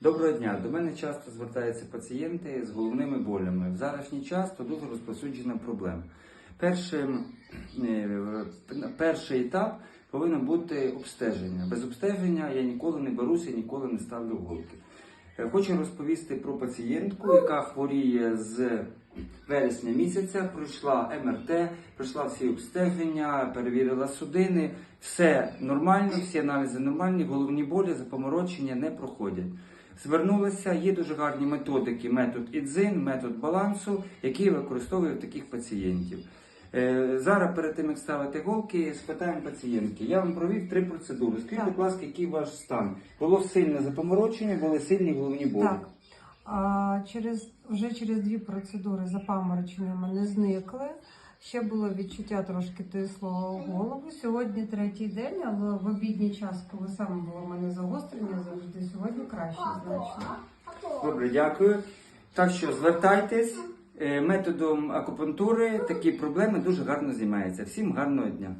Доброго дня. До мене часто звертаються пацієнти з головними болями. В зарашній час то дуже розповсюджена проблема. Першим, е, перший етап повинен бути обстеження. Без обстеження я ніколи не беруся, ніколи не ставлю голки. Е, Хочу розповісти про пацієнтку, яка хворіє з вересня місяця, пройшла МРТ, пройшла всі обстеження, перевірила судини. Все нормально, всі аналізи нормальні, головні болі, запоморочення не проходять. Звернулася, є дуже гарні методики, метод ідзин, метод балансу, які я використовую в таких пацієнтів. Е, Зараз перед тим як ставити голки, спитаємо пацієнтки. Я вам провів три процедури. Скажіть, будь ласка, який ваш стан? Було сильне запоморочення, були сильні головні болі. Так. А через, вже через дві процедури запаморочення в мене зникли. Ще було відчуття трошки тисло голову. Сьогодні третій день, але в обідній час, коли саме було в мене загострення, завжди сьогодні краще значно. Добре, дякую. Так що звертайтесь методом акупунктури такі проблеми дуже гарно знімаються. Всім гарного дня.